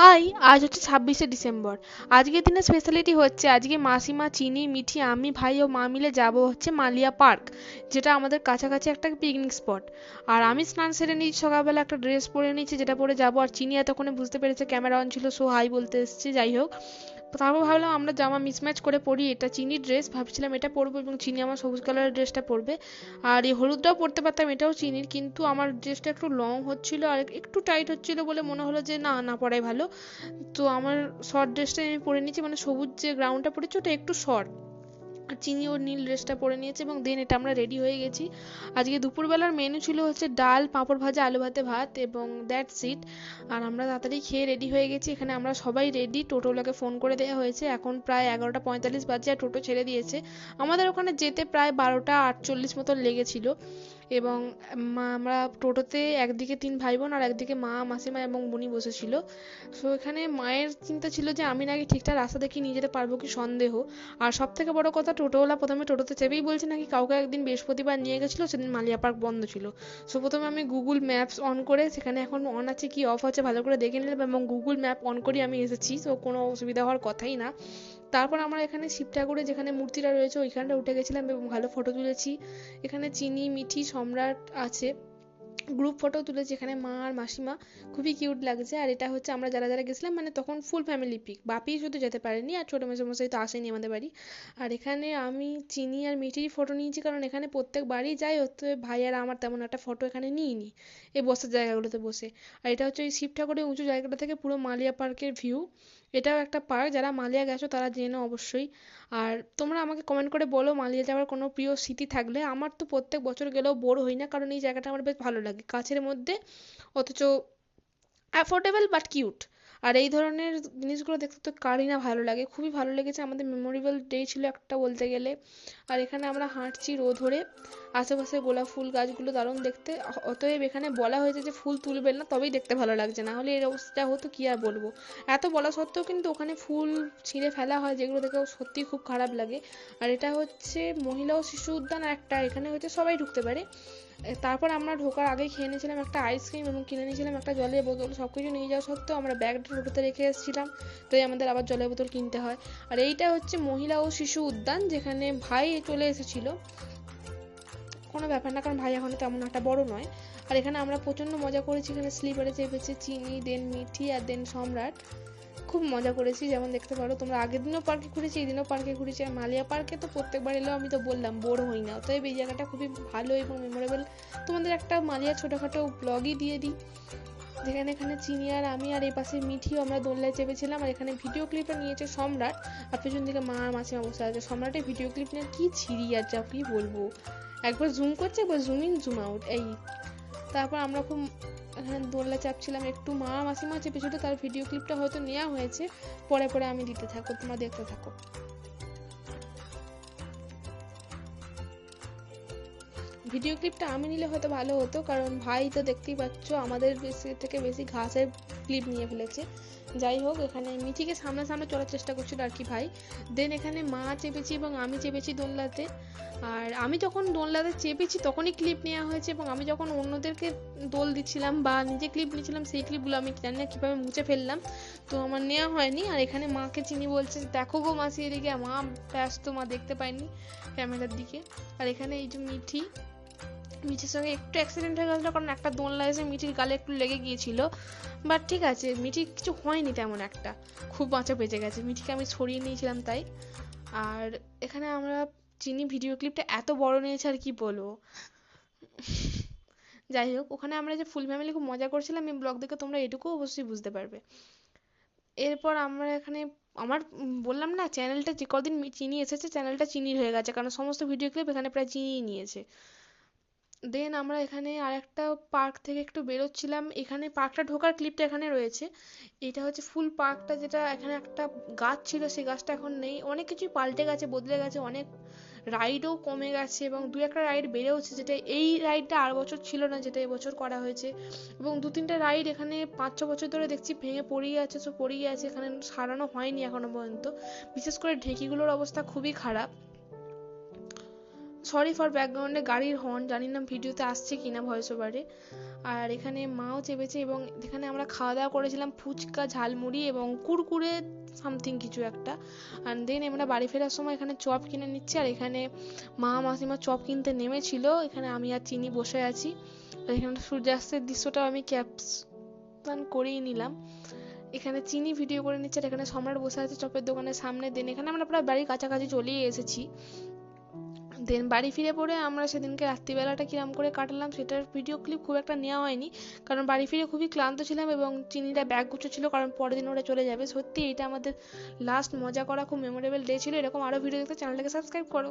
High, আজ হচ্ছে ছাব্বিশে ডিসেম্বর। আজকের দিনে স্পেশালিটি হচ্ছে, আজকে মাসিমা, চিনি, মিঠি, আমি, ভাই ও মা মিলে যাব হচ্ছে মালিয়া পার্ক, যেটা আমাদের কাছাকাছি একটা পিকনিক স্পট আর আমি স্নান সেরে নিয়েছি, সকালবেলা একটা ড্রেস পরে নিয়েছি, যেটা পরে যাব। আর চিনি এতক্ষণে বুঝতে পেরেছে ক্যামেরা অন ছিল সো হাই বলতে এসেছি, যাই হোক। তারপর ভাবলাম আমরা জামা মিসম্যাচ করে পরি, এটা চিনি ড্রেস ভাবছিলাম এটা পরবো এবং চিনি আমার সবুজ কালারের ড্রেসটা পরবে। আর এই হলুদটাও পরতে পারতাম, এটাও চিনির, কিন্তু আমার ড্রেসটা একটু লং হচ্ছিল আর একটু টাইট হচ্ছিল বলে মনে হলো যে না না পরাই ভালো। তো আমার শর্ট ড্রেসটা আমি পরে নিয়েছি মানে সবুজ যে গ্রাউন্ডটা পরেছি ওটা একটু শর্ট চিনি ওর নীল ড্রেসটা পরে নিয়েছে এবং দেন এটা আমরা রেডি হয়ে গেছি। আজকে দুপুরবেলার মেনু ছিল হচ্ছে ডাল, পাঁপড় ভাজা, আলু ভাতে ভাত এবং দ্যাটস ইট আর আমরা তাড়াতাড়ি খেয়ে রেডি হয়ে গেছি। এখানে আমরা সবাই রেডি টোটোলাকে ফোন করে দেওয়া হয়েছে। এখন প্রায় এগারোটা পঁয়তাল্লিশ বাজে আর টোটো ছেড়ে দিয়েছে। আমাদের ওখানে যেতে প্রায় বারোটা আটচল্লিশ মতো লেগেছিল। এবং আমরা টোটোতে একদিকে তিন ভাই বোন আর একদিকে মা, মাসিমা এবং বুনি বসেছিল। সো এখানে মায়ের চিন্তা ছিল যে আমি নাকি ঠিকঠাক রাস্তা দেখে নিয়ে যেতে পারব কি সন্দেহ। আর সব থেকে বড় কথা টোটোওয়ালা প্রথমে টোটোতে চেপেই বলছে নাকি কাউকে একদিন বৃহস্পতিবার নিয়ে গেছিল, সেদিন মালিয়া পার্ক বন্ধ ছিল। সো প্রথমে আমি গুগল ম্যাপস অন করে সেখানে এখন অন আছে কি অফ আছে ভালো করে দেখে নিলাম এবং গুগল ম্যাপ অন করে আমি এসেছি সো কোনো অসুবিধা হওয়ার কথাই না। তারপর আমরা এখানে শিব ঠাকুরের যেখানে মূর্তিটা রয়েছে, ওইখানটা উঠে গেছিলাম এবং ভালো ফটো তুলেছি। এখানে চিনি, মিঠি, সম্রাট আছে। গ্রুপ ফটো তুলেছি এখানে মা আর মাসিমা। খুবই কিউট লাগছে। আর এটা হচ্ছে আমরা যারা যারা গেছিলাম মানে তখন ফুল ফ্যামিলি পিক বাপি শুধু যেতে পারেনি আর ছোটো মেসোমশাই তো আসেনি আমাদের বাড়ি। আর এখানে আমি, চিনি আর মিঠির ফটো নিয়েছি কারণ এখানে প্রত্যেক বাড়ি যাই হতে ভাই আর আমার তেমন একটা ফটো এখানে নিইনি। এই বসার জায়গাগুলোতে বসে। আর এটা হচ্ছে ওই শিব ঠাকুরের উঁচু জায়গাটা থেকে পুরো মালিয়া পার্কের ভিউ এটাও একটা পার্ক যারা মালিয়া গেছো তারা জেনো অবশ্যই। আর তোমরা আমাকে কমেন্ট করে বলো মালিয়া যাওয়ার কোনো প্রিয় স্মৃতি থাকলে। আমার তো প্রত্যেক বছর গেলেও বোর হই না, কারণ এই জায়গাটা আমার বেশ ভালো লাগে। কাছের মধ্যে অথচ অ্যাফোর্ডেবল বাট কিউট আর এই ধরনের জিনিসগুলো দেখতে তো কারই না ভালো লাগে। খুবই ভালো লেগেছে। আমাদের মেমোরেবল ডে ছিল একটা বলতে গেলে। আর এখানে আমরা হাঁটছি রো ধরে। আশেপাশে গোলাপ ফুল গাছগুলো দারুণ দেখতে। অতএব এখানে বলা হয়েছে যে ফুল তুলবেন না, তবেই দেখতে ভালো লাগছে। না হলে এর অবস্থা হতো কী আর বলব। এত বলা সত্ত্বেও কিন্তু ওখানে ফুল ছিঁড়ে ফেলা হয়, যেগুলো দেখে সত্যিই খুব খারাপ লাগে। আর এটা হচ্ছে মহিলা ও শিশু উদ্যান একটা। এখানে হচ্ছে সবাই ঢুকতে পারে। তারপর আমরা ঢোকার আগে খেয়ে নিয়েছিলাম একটা আইসক্রিম এবং কিনে নিয়েছিলাম একটা জলের বোতল। সব কিছু নিয়ে যাওয়া সত্ত্বেও আমরা ব্যাগটা টোটোতে রেখে এসেছিলাম। তাই আমাদের আবার জলের বোতল কিনতে হয়। আর এইটা হচ্ছে মহিলা ও শিশু উদ্যান, যেখানে ভাই চলে এসেছিল। কোনো ব্যাপার না, কারণ ভাই এখন তেমন একটা বড় নয়। আর এখানে আমরা প্রচণ্ড মজা করেছি। এখানে স্লিপারে চেপেছে চিনি, দেন মিঠি, আর দেন সম্রাট। খুব মজা করেছি। যেমন দেখতে পারো, তোমরা আগের দিনও পার্কে ঘুরেছি, এই দিনও পার্কে ঘুরেছি। আর মালিয়া পার্কে তো প্রত্যেকবার এলেও আমি তো বললাম, বোর হই না। অতএব এই জায়গাটা খুবই ভালো এবং মেমোরেবল তোমাদের একটা মালিয়া ছোটোখাটো ব্লগই দিয়ে দিই। যেখানে এখানে চিনি আর আমি আর এই পাশে মিঠিও আমরা দোলনায় চেপেছিলাম আর এখানে ভিডিও ক্লিপটা নিয়েছে সম্রাট। আর পেছন দিকে মা আর মাসিমা বসে আছে। সম্রাটের ভিডিও ক্লিপ নিয়ে কী ছিঁড়ি আর যা কি বলব। একবার জুম করছে, একবার জুম ইন জুম আউট এই। তারপর আমরা খুব এখানে দোলনা চাপছিলাম একটু। মা মাসিমা চেপেছিল তার ভিডিও ক্লিপটা হয়তো নেওয়া হয়েছে। পরে পরে আমি দিতে থাকো তোমরা দেখতে থাকো। ভিডিও ক্লিপটা আমি নিলে হয়তো ভালো হতো, কারণ ভাই তো দেখতেই পাচ্ছ, আমাদের বেশি থেকে বেশি ঘাসের ক্লিপ নিয়ে ফেলেছে। যাই হোক, এখানে মিঠিকে সামনে সামনে চলার চেষ্টা করছিল আর কি ভাই। দেন এখানে মা চেপেছি এবং আমি চেপেছি দোলনাতে। আর আমি যখন দোলনাতে চেপেছি, তখনই ক্লিপ নেওয়া হয়েছে এবং আমি যখন অন্যদেরকে দোল দিচ্ছিলাম বা নিজে ক্লিপ নিচ্ছিলাম সেই ক্লিপগুলো আমি জানি না কীভাবে মুছে ফেললাম। তো আমার নেওয়া হয়নি। আর এখানে মাকে চিনি বলছে, দেখো গো মাসি এদিকে, মা ব্যস্ত, মা দেখতে পায়নি ক্যামেরার দিকে। আর এখানে এই যে মিঠি মিঠির সঙ্গে একটু অ্যাক্সিডেন্ট হয়ে গেছিল, কারণ একটা দোলনা এসে মিঠির গালে একটু লেগে গিয়েছিল। বাট ঠিক আছে মিঠি কিছু হয়নি তেমন একটা। খুব বাঁচা বেঁচে গেছে। মিঠিকে আমি ছড়িয়ে নিয়েছিলাম তাই। আর এখানে আমরা চিনি ভিডিও ক্লিপটা এত বড় নিয়েছে আর কি বলব? যাই হোক, ওখানে আমরা যে ফুল ফ্যামিলি খুব মজা করছিলাম, এই ব্লগ দেখে তোমরা এটুকু অবশ্যই বুঝতে পারবে। এরপর আমরা এখানে, আমার বললাম না চ্যানেলটা যে কদিন চিনি এসেছে চ্যানেলটা চিনির হয়ে গেছে, কারণ সমস্ত ভিডিও ক্লিপ এখানে প্রায় চিনিই নিয়েছে। দেন আমরা এখানে আর একটা পার্ক থেকে একটু বেরোচ্ছিলাম। এখানে পার্কটা ঢোকার ক্লিপটা এখানে রয়েছে। এটা হচ্ছে ফুল পার্কটা যেটা এখানে একটা গাছ ছিল, সেই গাছটা এখন নেই। অনেক কিছুই পাল্টে গেছে, বদলে গেছে। অনেক রাইডও কমে গেছে এবং দু একটা রাইড বেড়েওছে যেটা এই রাইডটা আর বছর ছিল না, যেটা এবছর করা হয়েছে। এবং দু তিনটা রাইড এখানে পাঁচ, ছ বছর ধরে দেখছি ভেঙে পড়েই আছে সব পড়েই আছে। এখানে সারানো হয়নি এখনও পর্যন্ত। বিশেষ করে ঢেঁকিগুলোর অবস্থা খুবই খারাপ। সরি ফর ব্যাকগ্রাউন্ডে গাড়ির হর্ন জানি না ভিডিওতে আসছে কিনা ভয়েস ওভারে আর এখানে মাও চেপেছে এবং এখানে আমরা খাওয়া দাওয়া করেছিলাম ফুচকা, ঝালমুড়ি এবং কুরকুরে সামথিং কিছু একটা। আর দেন আমরা বাড়ি ফেরার সময় এখানে চপ কিনে নিচ্ছি আর এখানে মা, মাসিমা চপ কিনতে নেমেছিল। এখানে আমি আর চিনি বসে আছি। আর এখানে সূর্যাস্তের দৃশ্যটাও আমি ক্যাপশন করেই নিলাম। এখানে চিনি ভিডিও করে নিচ্ছে আর এখানে সম্রাট বসে আছে চপের দোকানের সামনে। দেন এখানে আমরা প্রায় বাড়ির কাছাকাছি চলেই এসেছি। দেন বাড়ি ফিরে পড়ে আমরা সেদিনকে রাত্রিবেলাটা কিরম করে কাটালাম সেটার ভিডিও ক্লিপ খুব একটা নেওয়া হয়নি। কারণ বাড়ি ফিরে খুবই ক্লান্ত ছিলাম এবং চিনিটা ব্যাগ গুছোচ্ছিল কারণ পরের দিন ওরা চলে যাবে। সত্যি এটা আমাদের লাস্ট মজা করা খুব মেমোরেবল ডে ছিল। এরকম আরও ভিডিও দেখতে চ্যানেলটাকে সাবস্ক্রাইব করো।